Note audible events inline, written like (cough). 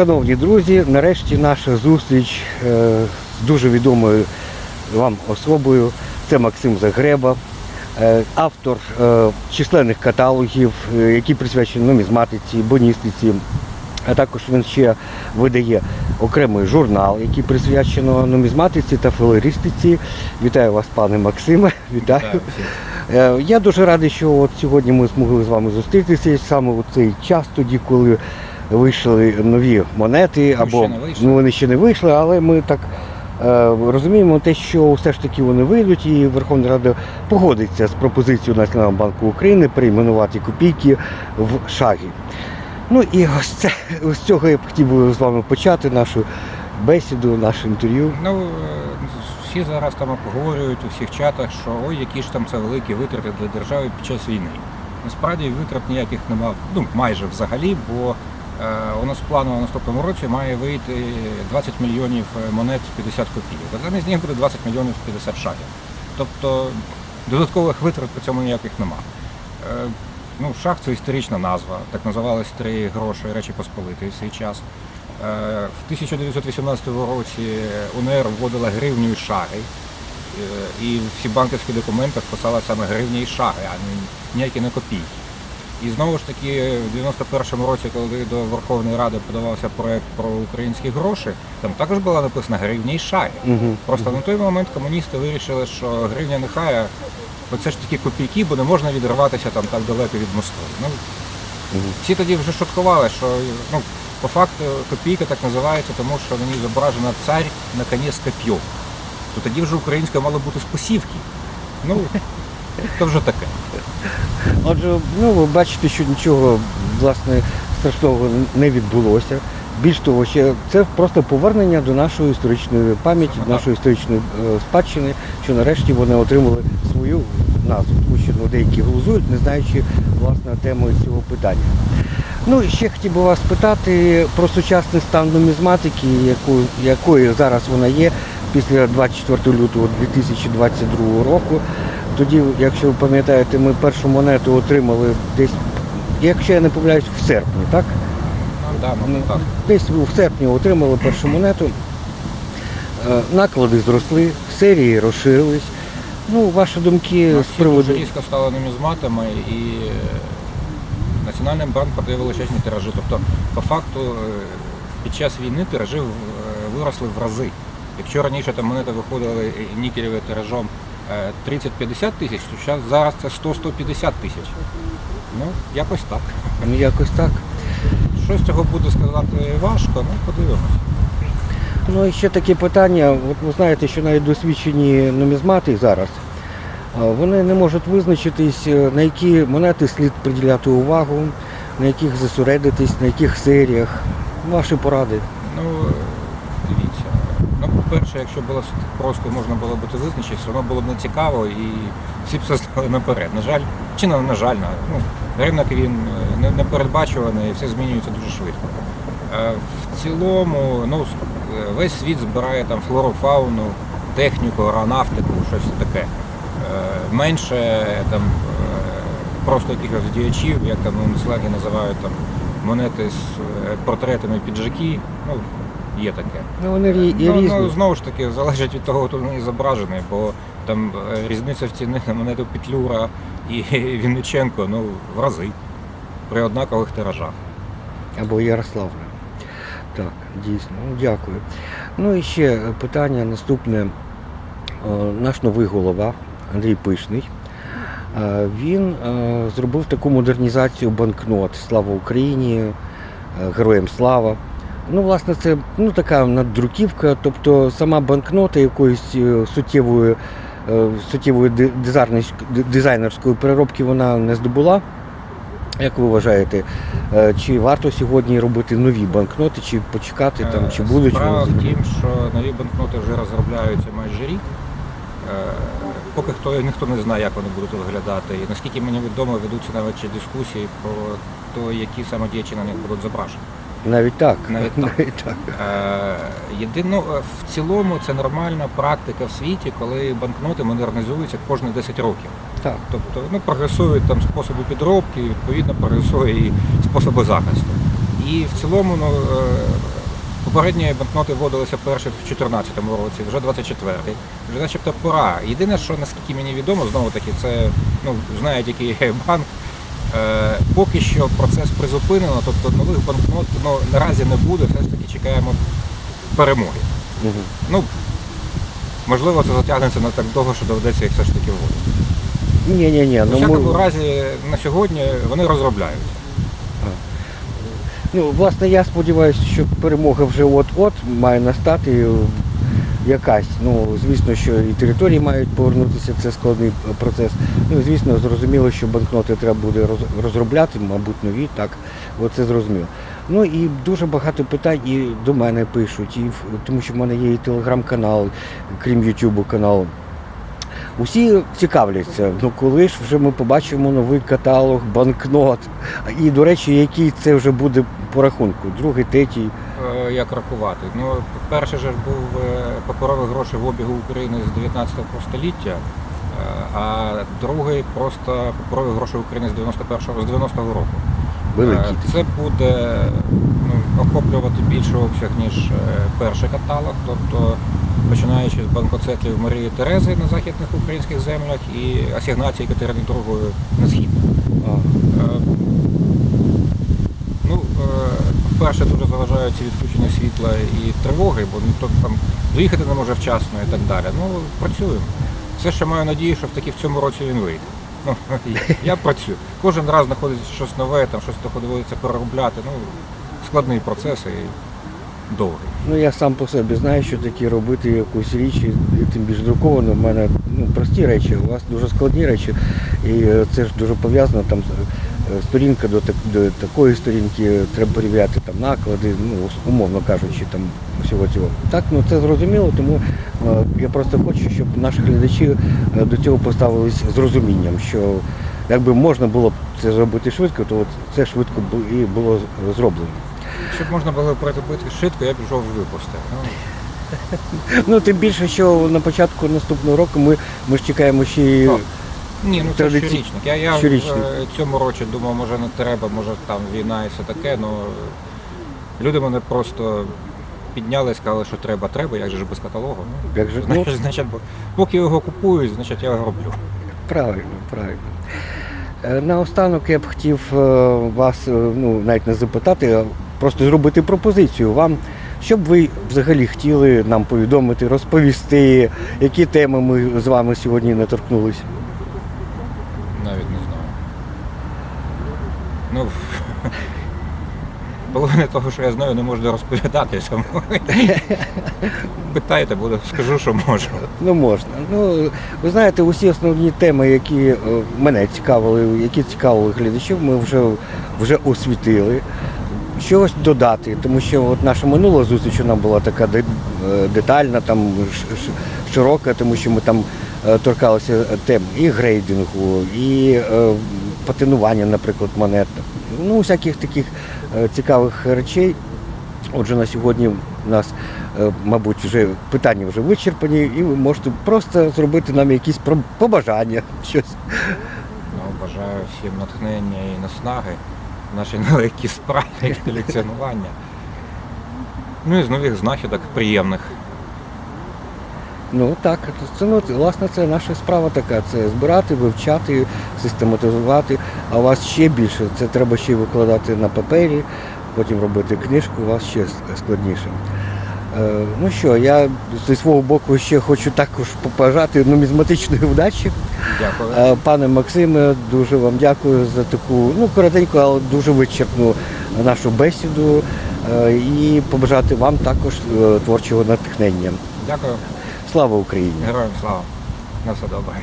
Шановні друзі, нарешті наша зустріч е, з дуже відомою вам особою. Це Максим Загреба, е, автор е, численних каталогів, які присвячені нумізматиці, боністиці. А також він ще видає окремий журнал, який присвячено нумізматиці та флористиці. Вітаю вас, пане Максиме. (laughs) Вітаю. Вітаю. Я дуже радий, що от сьогодні ми змогли з вами зустрітися саме у цей час, тоді, коли вийшли нові монети, або ще не ну, вони ще не вийшли, але ми так е, розуміємо те, що все ж таки вони вийдуть, і Верховна Рада погодиться з пропозицією Національного банку України перейменувати копійки в шаги. Ну і ось це з цього я б хотів би з вами почати нашу бесіду, наше інтерв'ю. Ну, е, всі зараз там обговорюють у всіх чатах, що ой, які ж там це великі витрати для держави під час війни. Насправді витрат ніяких нема, ну майже взагалі, бо у нас плану на наступному році має вийти 20 мільйонів монет 50 копійок. Замість них буде 20 мільйонів 50 шагів. Тобто додаткових витрат по цьому ніяких нема. Е, ну, шах це історична назва, так називались три гроші Речі Посполитої в свій час. Е, В 1918 році УНР вводила гривню і шаги. Е, І всі банківські документи писали саме гривні і шаги, а ніякі не копійки. І знову ж таки, в 91-му році, коли до Верховної Ради подавався проект про українські гроші, там також була написана гривня і шаги. Мгм. Просто на той момент комуністи вирішили, що гривня нехай, а оце ж такі копійки, бо не можна відриватися там так далеко від Москви. Ну, Мгм. всі тоді вже шуткували, що ну, по факту копійка так називається, тому що на ній зображена цар на коні з коп'єм. То тоді вже українською мало бути з посівки. Ну, то вже таке. Отже, ну ви бачите, що нічого власне страшного не відбулося. Більш того, ще це просто повернення до нашої історичної пам'яті, до нашої історичної е, спадщини, що нарешті вони отримали свою назву. Тому що ну, деякі глузують, не знаючи власне теми цього питання. Ну і ще хотів би вас питати про сучасний стан нумізматики, яку, якою зараз вона є після 24 лютого 2022 року. Тоді, якщо ви пам'ятаєте, ми першу монету отримали десь, якщо я не помиляюсь, в серпні, так? Да, ну, так. Десь в серпні отримали першу монету. Е, Наклади зросли, серії розширились. Ну, ваші думки з приводу. дуже різко стали нумізматами і е, Національний банк продає величезні тиражі. Тобто, по факту, е, під час війни тиражі виросли в рази. Якщо раніше там монети виходили нікелеві тиражом 30-50 тисяч, то зараз це 100-150 тисяч. Ну, якось так. Ну, якось так. Що з цього буде сказати важко, ну подивимось. Ну і ще таке питання. От ви знаєте, що навіть досвідчені нумізмати зараз, вони не можуть визначитись, е, на які монети слід приділяти увагу, на яких зосередитись, на яких серіях. Ваші поради. Ну, е. Ну, по-перше, якщо було просто можна було б це визначитися, воно було б не цікаво і всі б все знали наперед. На жаль, чи не на жаль, ну, ринок він е, непередбачуваний і все змінюється дуже швидко. Е, В цілому, ну, е, весь світ збирає там флору, техніку, аеронавтику, щось таке. Менше там просто якихось діячів, як там сленги називають там монети з портретами піджаки. Ну, є таке. Ну вони рі- і Ну, різні. ну, знову ж таки, залежить від того, хто на ній зображений, бо там е, різниця в ціні на монету Петлюра і (laughs) Вінниченко ну, в рази при однакових тиражах. Або Ярославна. Так, дійсно. Ну, дякую. Ну і ще питання наступне. Е, Наш новий голова Андрій Пишний. е, Він зробив таку модернізацію банкнот Слава Україні, Героям слава. Ну, власне, це ну, така наддруківка, тобто сама банкнота якоїсь е, суттєвої, е, суттєвої ди- дизайнерськ- ди- дизайнерської переробки вона не здобула. Як ви вважаєте, е, чи варто сьогодні робити нові банкноти, чи почекати там, чи будуть Справа в тім, що нові банкноти вже розробляються майже рік. Поки хто ніхто не знає, як вони будуть виглядати. І наскільки мені відомо, ведуться навіть дискусії про те, які саме діячі на них будуть зображені. Навіть так. Навіть (laughs) так. Навіть так. Е, Єдино, е, в цілому це нормальна практика в світі, коли банкноти модернізуються кожні 10 років. Так. Тобто ну, прогресують там способи підробки, відповідно прогресує і способи захисту. І в цілому ну, е, попередні банкноти вводилися перші в 2014 році, вже 24-й. Вже начебто пора. Єдине, що наскільки мені відомо, знову таки, це ну, знає тільки (laughs) банк. Е, поки що процес призупинено, тобто нових банкнот ну, наразі не буде, все ж таки чекаємо перемоги. Мгм. Ну, можливо, це затягнеться на так довго, що доведеться їх все ж таки вводити. Ні, ні, ні. У Ну, всякому ми, разі на сьогодні вони розробляються. ну, власне, я сподіваюся, що перемога вже от-от має настати якась. Ну, звісно, що і території мають повернутися, це складний процес. Ну, звісно, зрозуміло, що банкноти треба буде розробляти, мабуть, нові, так, оце зрозуміло. Ну і дуже багато питань і до мене пишуть, і тому що в мене є і телеграм-канал, крім Ютубу каналу. Усі цікавляться, ну коли ж вже ми побачимо новий каталог банкнот. І, до речі, який це вже буде по рахунку? Другий, третій. Як рахувати? Ну, перший же ж був е, паперові гроші в обігу України з 19 століття, е, а другий просто паперові гроші України з 91-го, з 90-го року. Великий. Е, Це буде ну, охоплювати більший обсяг, ніж перший каталог, тобто починаючи з банкоцетлів Марії Терези на західних українських землях і асігнації Катерини II на схід. Е, Ну, е, по-перше, дуже заважають ці відключення світла і тривоги, бо ніхто там доїхати не може вчасно і так далі. Ну, працюємо. Все, що маю надію, що таки в цьому році він вийде. Ну, (laughs) я працюю. Кожен раз знаходиться щось нове, там щось доводиться переробляти. Ну, складний процес і довгий. Ну я сам по собі знаю, що таке робити якусь річ, і тим більш друковано. У мене ну, прості речі, у вас дуже складні речі. І е, це ж дуже пов'язано там сторінка до, так- до такої сторінки, треба перевіряти там наклади, ну, умовно кажучи, там всього цього. Так, ну це зрозуміло, тому е, я просто хочу, щоб наші глядачі е, до цього поставились з розумінням, що якби можна було б це зробити швидко, то от це швидко бу- і було зроблено. Щоб можна було переробити швидко, я пішов в випусти. Ну, Ну, тим більше, що на початку наступного року ми, ми ж чекаємо ще. Ні, ну це Традиці- щорічник. Я, я щорічник. в е, цьому році думав, може не треба, може там війна і все таке, але люди мене просто підняли і сказали, що треба, треба, як же ж без каталогу. Ну, Як же, ну, значить, значить, бо- поки його купують, значить я його роблю. правильно, правильно. Е, Наостанок я б хотів е, вас е, ну, навіть не запитати, а просто зробити пропозицію вам. Що б ви взагалі хотіли нам повідомити, розповісти, які теми ми з вами сьогодні не торкнулися? Навіть не знаю. Ну, половина того, що я знаю, не можу розповідати. Тому питайте, буду, скажу, що можу. Ну можна. Ну ви знаєте, усі основні теми, які е, мене цікавили, які цікавили глядачів, ми вже, вже освітили. Щось додати, тому що от наша минула зустріч вона була така е, детальна, там ш- широка, тому що ми там е, торкалися тем і грейдингу, і патинування, наприклад, монет. Ну, всяких таких е, цікавих речей. Отже, на сьогодні у нас, е, мабуть, вже питання вже вичерпані, і ви можете просто зробити нам якісь побажання. (laughs) Щось. Ну, бажаю всім натхнення і наснаги нелегкій справі як (laughs) колекціонування. Ну і з нових знахідок приємних. Ну так, це ну, власне це наша справа така. Це збирати, вивчати, систематизувати. А у вас ще більше. Це треба ще викладати на папері, потім робити книжку, у вас ще складніше. Е, ну що, я зі свого боку ще хочу також побажати нумізматичної вдачі. Дякую. Е, Пане Максиме, дуже вам дякую за таку ну коротеньку, але дуже вичерпну нашу бесіду. Е, І побажати вам також е, творчого натхнення. Дякую. Слава Україні! Героям слава. На все добре.